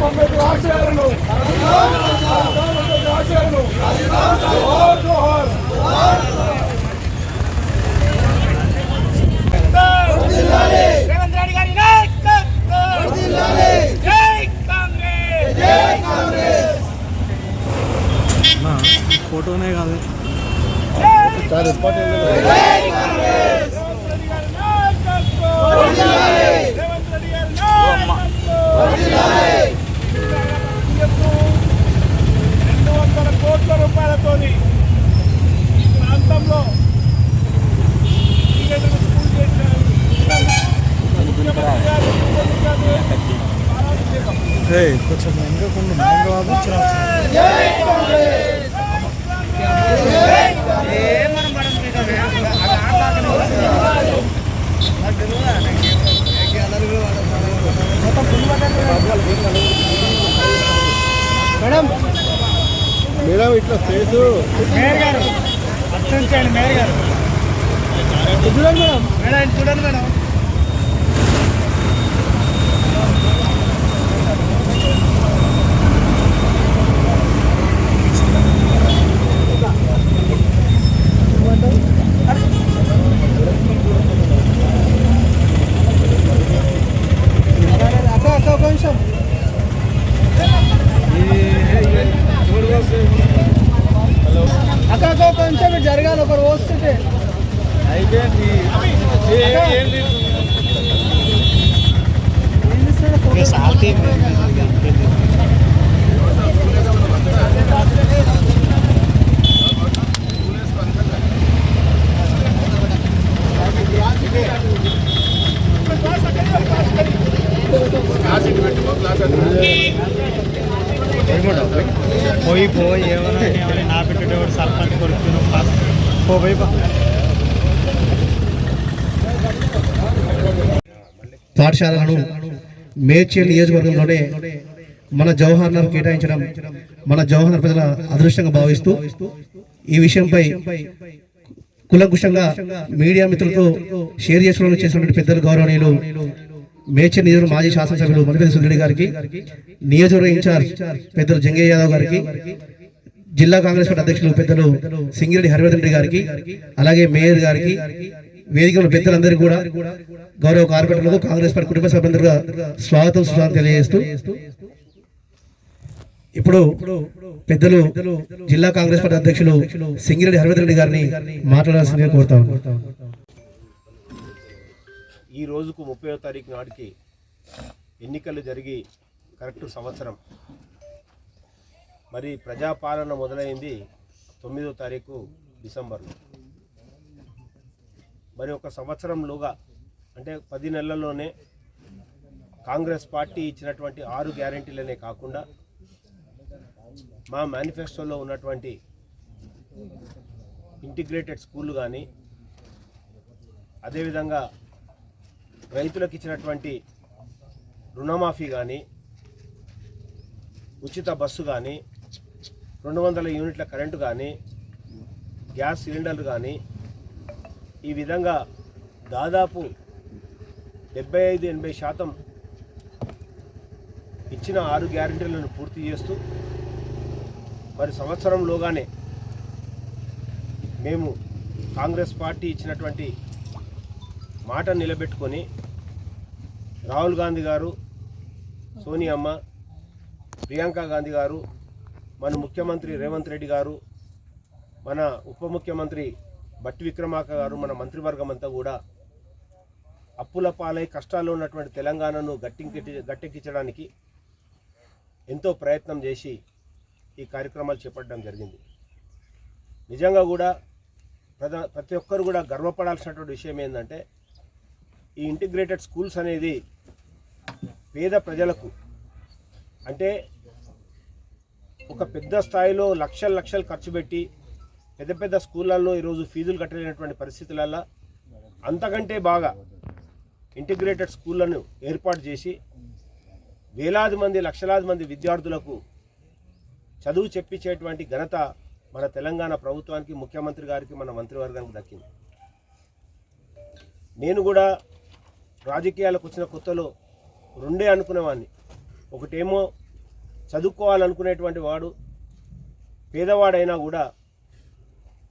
పంపేటి ఆశయాలను ఫోటోనే కాదు. రే కొంచెం మెంగకుండా మెంగ బాబు చిరాకు మేడం ఇట్లా ఫేసు మేయర్ గారు అర్థించండి మేయర్ గారు చూడండి మేడం మేడం చూడండి మేడం అక్క అక్క ఒక నిమిషం అక్క అక్క ఒక నిమిషం మీరు జరగాలి ఒకరు వస్తుంటే పోయి పోయి ఏమైనా ఏమైనా నా పెట్టేటోడు సర్పంచ్ కొడుకును పో పోయి పో. పాఠశాలను మేడ్చల్ నియోజకవర్గంలోనే మన జవహర్ నగర్ కేటాయించడం మన జవహర్ ప్రజల అదృష్టంగా భావిస్తూ ఈ విషయంపై కులంకుషంగా మీడియా మిత్రులతో షేర్ చేసుకోవడం చేసినటువంటి పెద్దలు గౌరవనీయులు మేచర్ నియోజకవర్గం మాజీ శాసనసభ్యులు మణిపతి సుందరి గారికి నియోజకవర్గ ఇన్ఛార్జ్ పెద్దలు జంగయ్య యాదవ్ గారికి జిల్లా కాంగ్రెస్ పార్టీ అధ్యక్షులు పెద్దలు సింగిరెడ్డి హరివర్ధన్ రెడ్డి గారికి అలాగే మేయర్ గారికి వేదికల పెద్దలందరికీ కూడా గౌరవ కార్పొరేటర్లకు కాంగ్రెస్ పార్టీ కుటుంబ సభ్యులందరూ స్వాగతం సుస్వాగతం తెలియజేస్తూ ఇప్పుడు పెద్దలు జిల్లా కాంగ్రెస్ పార్టీ అధ్యక్షులు సింగిరెడ్డి హరివర్ధన్ రెడ్డి గారిని మాట్లాడాల్సిందిగా కోరుతాం ఈ రోజుకు ముప్పై తారీఖు నాటికి ఎన్నికలు జరిగి కరెక్ట్ సంవత్సరం. మరి ప్రజాపాలన మొదలైంది తొమ్మిదో తారీఖు డిసెంబర్లో. మరి ఒక సంవత్సరంలోగా అంటే పది నెలల్లోనే కాంగ్రెస్ పార్టీ ఇచ్చినటువంటి ఆరు గ్యారంటీలనే కాకుండా మా మేనిఫెస్టోలో ఉన్నటువంటి ఇంటిగ్రేటెడ్ స్కూళ్ళు కానీ అదేవిధంగా రైతులకు ఇచ్చినటువంటి రుణమాఫీ కానీ ఉచిత బస్సు కానీ రెండు వందల యూనిట్ల కరెంటు కానీ గ్యాస్ సిలిండర్లు కానీ ఈ విధంగా దాదాపు డెబ్బై ఐదు ఎనభై శాతం ఇచ్చిన ఆరు గ్యారెంటీలను పూర్తి చేస్తూ మరి సంవత్సరంలోగానే మేము కాంగ్రెస్ పార్టీ ఇచ్చినటువంటి మాట నిలబెట్టుకొని రాహుల్ గాంధీ గారు సోనియమ్మ ప్రియాంక గాంధీ గారు మన ముఖ్యమంత్రి రేవంత్ రెడ్డి గారు మన ఉప ముఖ్యమంత్రి బట్టి విక్రమార్క గారు మన మంత్రివర్గం అంతా కూడా అప్పుల పాలై కష్టాల్లో ఉన్నటువంటి తెలంగాణను గట్టెక్కి గట్టెక్కించడానికి ఎంతో ప్రయత్నం చేసి ఈ కార్యక్రమాలు చేపట్టడం జరిగింది. నిజంగా కూడా ప్రధా ప్రతి ఒక్కరు కూడా గర్వపడాల్సినటువంటి విషయం ఏంటంటే ఈ ఇంటిగ్రేటెడ్ స్కూల్స్ అనేది పేద ప్రజలకు అంటే ఒక పెద్ద స్థాయిలో లక్షల లక్షలు ఖర్చు పెట్టి పెద్ద పెద్ద స్కూళ్ళల్లో ఈరోజు ఫీజులు కట్టలేనటువంటి పరిస్థితులల్లో అంతకంటే బాగా ఇంటిగ్రేటెడ్ స్కూళ్ళను ఏర్పాటు చేసి వేలాది మంది లక్షలాది మంది విద్యార్థులకు చదువు చెప్పించేటువంటి ఘనత మన తెలంగాణ ప్రభుత్వానికి ముఖ్యమంత్రి గారికి మన మంత్రివర్గానికి దక్కింది. నేను కూడా రాజకీయాలకు వచ్చిన కొత్తలో రెండే అనుకునేవాడిని ఒకటేమో చదువుకోవాలనుకునేటువంటి వాడు పేదవాడైనా కూడా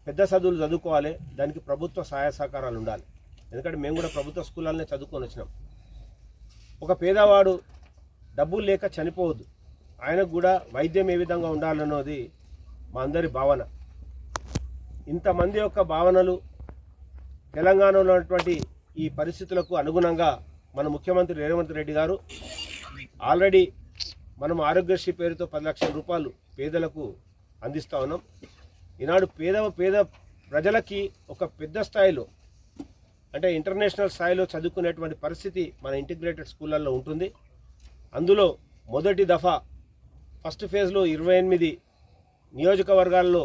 పెద్ద చదువులు చదువుకోవాలి. దానికి ప్రభుత్వ సహాయ సహకారాలు ఉండాలి. ఎందుకంటే మేము కూడా ప్రభుత్వ స్కూళ్ళనే చదువుకొని వచ్చినాం. ఒక పేదవాడు డబ్బులు లేక చనిపోవద్దు. ఆయనకు కూడా వైద్యం ఏ విధంగా ఉండాలన్నది మా అందరి భావన. ఇంతమంది యొక్క భావనలు తెలంగాణలో ఉన్నటువంటి ఈ పరిస్థితులకు అనుగుణంగా మన ముఖ్యమంత్రి రేవంత్ రెడ్డి గారు ఆల్రెడీ మనం ఆరోగ్యశ్రీ పేరుతో పది లక్షల రూపాయలు పేదలకు అందిస్తూ ఉన్నాం. ఈనాడు పేద పేద ప్రజలకి ఒక పెద్ద స్థాయిలో అంటే ఇంటర్నేషనల్ స్థాయిలో చదువుకునేటువంటి పరిస్థితి మన ఇంటిగ్రేటెడ్ స్కూళ్ళల్లో ఉంటుంది. అందులో మొదటి దఫా ఫస్ట్ ఫేజ్లో ఇరవై ఎనిమిది నియోజకవర్గాల్లో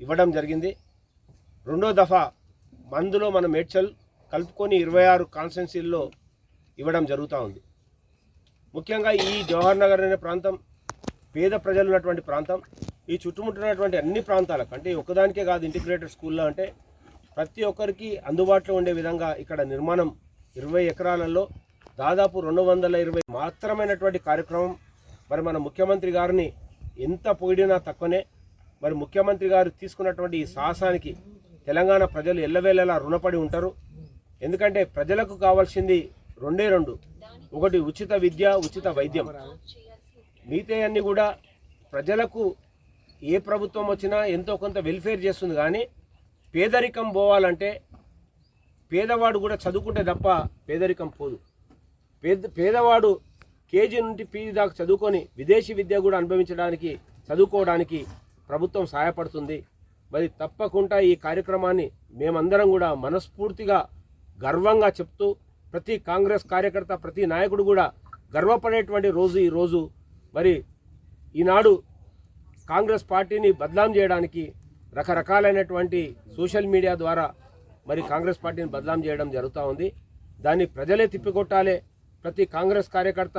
ఇవ్వడం జరిగింది. రెండో దఫా మందులో మన మేడ్చల్ కలుపుకొని ఇరవై ఆరు కాన్స్టెన్సీల్లో ఇవ్వడం జరుగుతూ ఉంది. ముఖ్యంగా ఈ జవహర్ నగర్ అనే ప్రాంతం పేద ప్రజలు ఉన్నటువంటి ప్రాంతం. ఈ చుట్టుముట్టినటువంటి అన్ని ప్రాంతాలకు అంటే ఒకదానికే కాదు ఇంటిగ్రేటెడ్ స్కూల్లో అంటే ప్రతి ఒక్కరికి అందుబాటులో ఉండే విధంగా ఇక్కడ నిర్మాణం ఇరవై ఎకరాలలో దాదాపు రెండు వందల ఇరవై మాత్రమైనటువంటి కార్యక్రమం. మరి మన ముఖ్యమంత్రి గారిని ఎంత పొగిడినా తక్కువనే. మరి ముఖ్యమంత్రి గారు తీసుకున్నటువంటి ఈ సాహసానికి తెలంగాణ ప్రజలు ఎల్లవేళలా రుణపడి ఉంటారు. ఎందుకంటే ప్రజలకు కావాల్సింది రెండే రెండు. ఒకటి ఉచిత విద్య ఉచిత వైద్యం. మిగతా అన్నీ కూడా ప్రజలకు ఏ ప్రభుత్వం వచ్చినా ఎంతో కొంత వెల్ఫేర్ చేస్తుంది కానీ పేదరికం పోవాలంటే పేదవాడు కూడా చదువుకుంటే తప్ప పేదరికం పోదు. పేద పేదవాడు కేజీ నుండి పీజీ దాకా చదువుకొని విదేశీ విద్య కూడా అనుభవించడానికి చదువుకోవడానికి ప్రభుత్వం సహాయపడుతుంది. మరి తప్పకుండా ఈ కార్యక్రమాన్ని మేమందరం కూడా మనస్ఫూర్తిగా గర్వంగా చెప్తూ ప్రతి కాంగ్రెస్ కార్యకర్త ప్రతి నాయకుడు కూడా గర్వపడేటువంటి రోజు ఈ రోజు. మరి ఈనాడు కాంగ్రెస్ పార్టీని బదలాం చేయడానికి రకరకాలైనటువంటి సోషల్ మీడియా ద్వారా మరి కాంగ్రెస్ పార్టీని బదలాం చేయడం జరుగుతూ ఉంది. దాన్ని ప్రజలే తిప్పికొట్టాలి ప్రతి కాంగ్రెస్ కార్యకర్త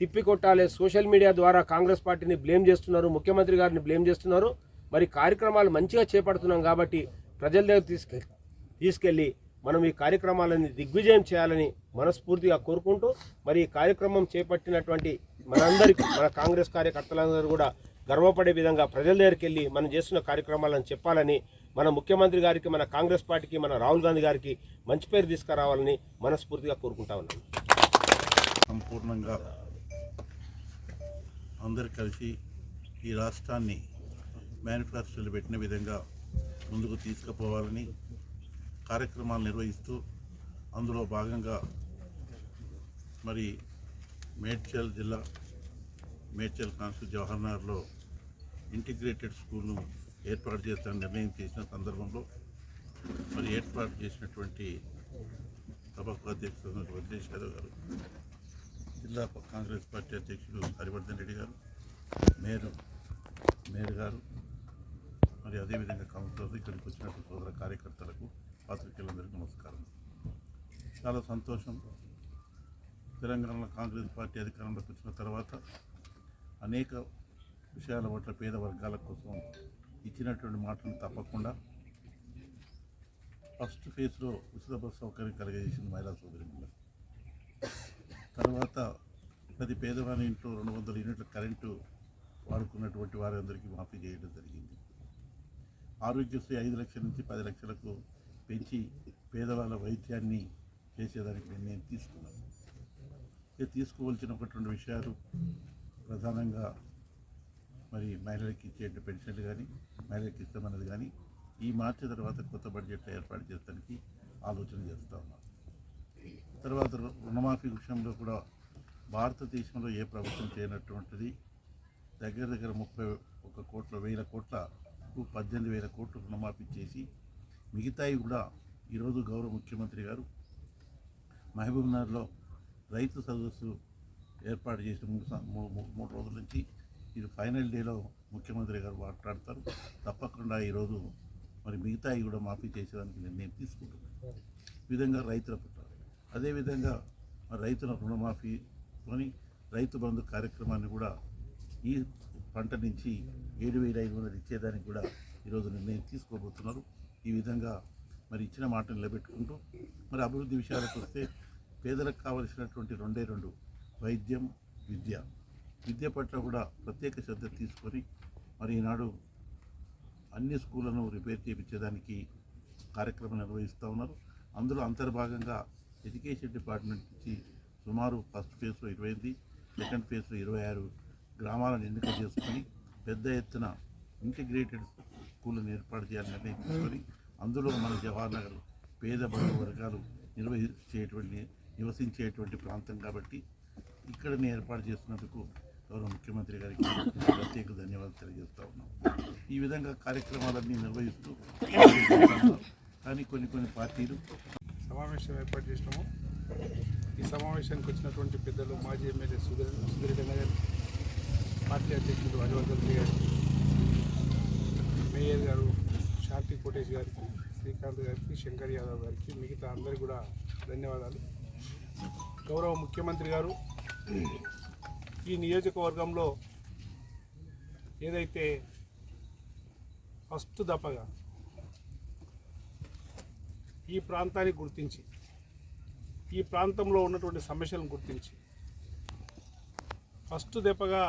తిప్పికొట్టాలి సోషల్ మీడియా ద్వారా కాంగ్రెస్ పార్టీని బ్లేమ్ చేస్తున్నారు ముఖ్యమంత్రి గారిని బ్లేమ్ చేస్తున్నారు. మరి కార్యక్రమాలు మంచిగా చేపడుతున్నాం కాబట్టి ప్రజల దగ్గర తీసుకె తీసుకెళ్ళి మనం ఈ కార్యక్రమాలని దిగ్విజయం చేయాలని మనస్ఫూర్తిగా కోరుకుంటూ మరి ఈ కార్యక్రమం చేపట్టినటువంటి మనందరికీ మన కాంగ్రెస్ కార్యకర్తలందరూ కూడా గర్వపడే విధంగా ప్రజల దగ్గరికి వెళ్ళి మనం చేస్తున్న కార్యక్రమాలను చెప్పాలని మన ముఖ్యమంత్రి గారికి మన కాంగ్రెస్ పార్టీకి మన రాహుల్ గాంధీ గారికి మంచి పేరు తీసుకురావాలని మనస్ఫూర్తిగా కోరుకుంటా ఉన్నాను. సంపూర్ణంగా అందరు కలిసి ఈ రాష్ట్రాన్ని మేనిఫెస్టోలు పెట్టిన విధంగా ముందుకు తీసుకుపోవాలని కార్యక్రమాలు నిర్వహిస్తూ అందులో భాగంగా మరి మేడ్చల్ జిల్లా మేడ్చల్ కాన్స్టిట్యూ జవహర్నగర్లో ఇంటిగ్రేటెడ్ స్కూల్ను ఏర్పాటు చేస్తాను నిర్ణయం చేసిన సందర్భంలో మరి ఏర్పాటు చేసినటువంటి సభకు అధ్యక్షుడు వెంకటేష్ యాదవ్ గారు జిల్లా కాంగ్రెస్ పార్టీ అధ్యక్షుడు హరివర్ధన్ రెడ్డి గారు మేయర్ మేయర్ గారు మరి అదేవిధంగా కౌన్సిలర్లు ఇక్కడికి వచ్చినట్టు సోదర కార్యకర్తలకు పాత్రికేయులందరికీ నమస్కారం. చాలా సంతోషం. తెలంగాణలో కాంగ్రెస్ పార్టీ అధికారంలోకి వచ్చిన తర్వాత అనేక విషయాల పట్ల పేద వర్గాల కోసం ఇచ్చినటువంటి మాటలు తప్పకుండా ఫస్ట్ ఫేజ్లో ఉచిత బస్సు సౌకర్యం కలిగజేసింది మహిళా సోదరి తర్వాత ప్రతి పేదవాని ఇంట్లో రెండు వందల యూనిట్ల కరెంటు వాడుకున్నటువంటి వారందరికీ మాఫీ చేయడం జరిగింది. ఆరోగ్యశ్రీ ఐదు లక్షల నుంచి పది లక్షలకు పెంచి పేదవాళ్ళ వైద్యాన్ని చేసేదానికి నిర్ణయం తీసుకున్నాను ఇక తీసుకోవాల్సిన ఒకటి రెండు విషయాలు ప్రధానంగా మరి మహిళలకు ఇచ్చే పెన్షన్లు కానీ మహిళలకు ఇస్తామన్నది కానీ ఈ మార్చి తర్వాత కొత్త బడ్జెట్ ఏర్పాటు చేయడానికి ఆలోచన చేస్తూ ఉన్నాం. తర్వాత రు- రుణమాఫీ విషయంలో కూడా భారతదేశంలో ఏ ప్రభుత్వం చేయనటువంటిది దగ్గర దగ్గర ముప్పై ఒక కోట్ల వేల కోట్ల పద్దెనిమిది వేల కోట్లు రుణమాఫీ చేసి మిగతాయి కూడా ఈరోజు గౌరవ ముఖ్యమంత్రి గారు మహబూబ్నగర్లో రైతు సదస్సు ఏర్పాటు చేసిన మూడు మూడు రోజుల నుంచి ఇది ఫైనల్ డేలో ముఖ్యమంత్రి గారు మాట్లాడతారు. తప్పకుండా ఈరోజు మరి మిగతాయి కూడా మాఫీ చేసేదానికి నిర్ణయం తీసుకుంటున్నారు ఈ విధంగా రైతుల పట్ల. అదేవిధంగా మరి రైతుల రుణమాఫీతోని రైతు బంధు కార్యక్రమాన్ని కూడా ఈ పంట నుంచి ఏడు వేల ఐదు వందలు ఇచ్చేదానికి కూడా ఈరోజు నిర్ణయం తీసుకోబోతున్నారు. ఈ విధంగా మరి ఇచ్చిన మాట నిలబెట్టుకుంటూ మరి అభివృద్ధి విషయాలకు వస్తే పేదలకు కావలసినటువంటి రెండే రెండు వైద్యం విద్య. విద్య పట్ల కూడా ప్రత్యేక శ్రద్ధ తీసుకొని మరి ఈనాడు అన్ని స్కూళ్ళను రిపేర్ చేయించేదానికి కార్యక్రమం నిర్వహిస్తూ ఉన్నారు. అందులో అంతర్భాగంగా ఎడ్యుకేషన్ డిపార్ట్మెంట్ నుంచి సుమారు ఫస్ట్ ఫేజ్లో ఇరవై ఎనిమిది సెకండ్ ఫేజ్లో ఇరవై ఆరు గ్రామాలను ఎన్నిక చేసుకొని పెద్ద ఎత్తున ఇంటిగ్రేటెడ్ స్కూళ్ళను ఏర్పాటు చేయాలని నిర్ణయం తీసుకొని అందులో మన జవహర్ నగర్ పేద బడుగు వర్గాలు నిర్వహించేటువంటి నివసించేటువంటి ప్రాంతం కాబట్టి ఇక్కడనే ఏర్పాటు చేస్తున్నందుకు గౌరవ ముఖ్యమంత్రి గారికి ప్రత్యేక ధన్యవాదాలు తెలియజేస్తా ఉన్నాం. ఈ విధంగా కార్యక్రమాలన్నీ నిర్వహిస్తూ కానీ కొన్ని కొన్ని పార్టీలు సమావేశం ఏర్పాటు చేసినాము. ఈ సమావేశానికి వచ్చినటువంటి పెద్దలు మాజీ ఎమ్మెల్యే సుధీర్ సుధీర్ గారు పార్టీ అధ్యక్షుడు హరివర్ధన్ గారు మేయర్ గారు శాంతి కోటేష్ గారికి శ్రీకాంత్ గారికి శంకర్ యాదవ్ గారికి మిగతా అందరికీ కూడా ధన్యవాదాలు. గౌరవ ముఖ్యమంత్రి గారు ఈ నియోజకవర్గంలో ఏదైతే ఫస్ట్ దపగా ఈ ప్రాంతాన్ని గుర్తించి ఈ ప్రాంతంలో ఉన్నటువంటి సమస్యలను గుర్తించి ఫస్ట్ దెబ్బగా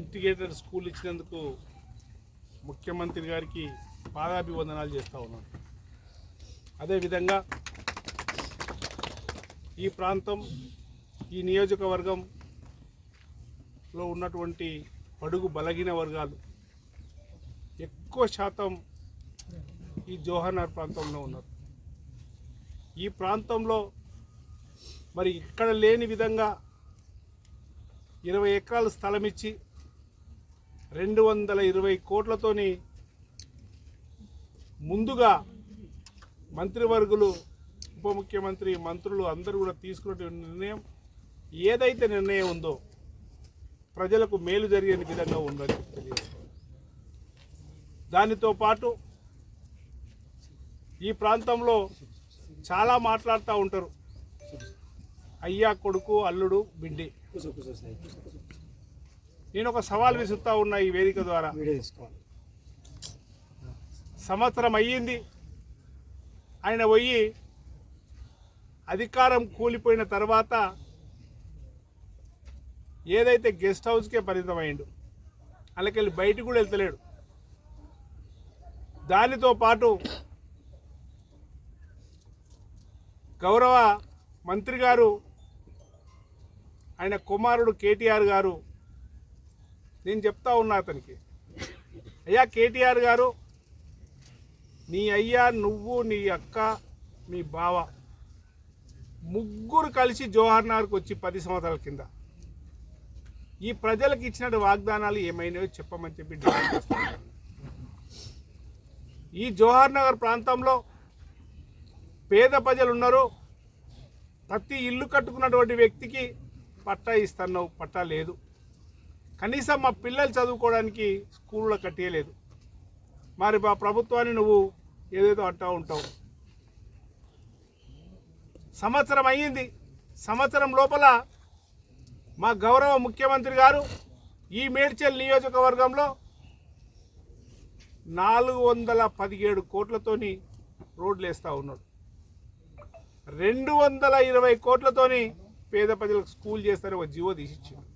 ఇంటిగ్రేటెడ్ స్కూల్ ఇచ్చినందుకు ముఖ్యమంత్రి గారికి పాదాభివందనాలు చేస్తూ ఉన్నాను. అదేవిధంగా ఈ ప్రాంతం ఈ నియోజకవర్గంలో ఉన్నటువంటి పడుగు బలగిన వర్గాలు ఎక్కువ శాతం ఈ జోహర్నగర్ ప్రాంతంలో ఉన్నారు. ఈ ప్రాంతంలో మరి ఇక్కడ లేని విధంగా ఇరవై ఎకరాల స్థలం ఇచ్చి రెండు వందల ఇరవై కోట్లతోని ముందుగా మంత్రివర్గులు ఉప ముఖ్యమంత్రి మంత్రులు అందరూ కూడా తీసుకున్నటువంటి నిర్ణయం ఏదైతే నిర్ణయం ఉందో ప్రజలకు మేలు జరిగే విధంగా ఉందని తెలియజేస్తాను దానితో పాటు ఈ ప్రాంతంలో చాలా మాట్లాడుతూ ఉంటారు. అయ్యా కొడుకు అల్లుడు బిడ్డి. నేను ఒక సవాల్ విసురుతా ఉన్నా ఈ వేదిక ద్వారా. సంవత్సరం అయ్యింది. ఆయన పోయి అధికారం కూలిపోయిన తర్వాత ఏదైతే గెస్ట్ హౌస్కే పరిమితమైండు అలాకెళ్ళి బయటికి కూడా వెళ్తలేడు. దానితో పాటు గౌరవ మంత్రి గారు ఆయన కుమారుడు కేటీఆర్ గారు నేను చెప్తా ఉన్నా అతనికి. అయ్యా కేటీఆర్ గారు నీ అయ్యా నువ్వు నీ అక్క మీ బావ. ముగ్గురు కలిసి జోహర్నగర్కి వచ్చి పది సంవత్సరాల కింద. ఈ ప్రజలకు ఇచ్చిన వాగ్దానాలు ఏమైనాయో చెప్పమని చెప్పి డిమాండ్ ఈ జవహర్ నగర్ ప్రాంతంలో పేద ప్రజలు ఉన్నారు. ప్రతి ఇల్లు కట్టుకున్నటువంటి వ్యక్తికి పట్టా ఇస్తున్నావు పట్టా లేదు. కనీసం మా పిల్లలు చదువుకోవడానికి స్కూల్లో కట్టేయలేదు. మరి మా ప్రభుత్వాన్ని నువ్వు ఏదేదో అంటూ ఉంటావు. సంవత్సరం అయ్యింది. సంవత్సరం లోపల మా గౌరవ ముఖ్యమంత్రి గారు ఈ మేడ్చల్ నియోజకవర్గంలో నాలుగు వందల పదిహేడు కోట్లతోని రోడ్లు వేస్తూ ఉన్నాడు. రెండు వందల ఇరవై కోట్లతోని పేద ప్రజలకు స్కూల్ చేస్తారని ఒక జీవో తీసిచ్చింది